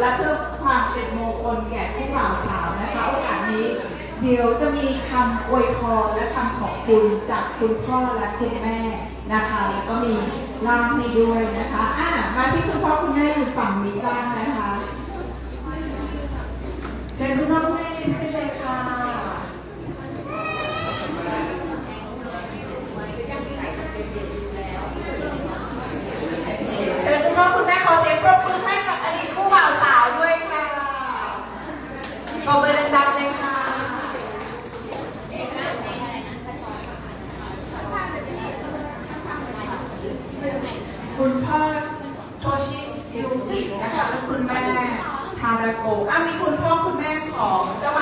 และเพื่อความเป็นมงคลแก่ผู้บ่าวสาวนะคะโอกาสนี้ เดี๋ยวจะมีคำอวยพรและคำขอบคุณจากคุณพ่อและคุณแม่นะคะ แล้วก็มีล่ามให้ด้วยนะคะอะมาที่คุณพ่อคุณแม่ฝั่งนี้บ้างนะคะเชิญคุณพ่อคุณแม่ขึ้นไปเลยค่ะ เชิญคุณพ่อคุณแม่ขอเสียงปรบมือให้กับอดีตผู้บ่าวสาวด้วยค่ะขอเบอร์ดังๆ เลยค่ะคุณพ่อโทชิยูกินะคะและคุณแม่ทาราโกะอะมีคุณพ่อคุณแม่ของเจ้า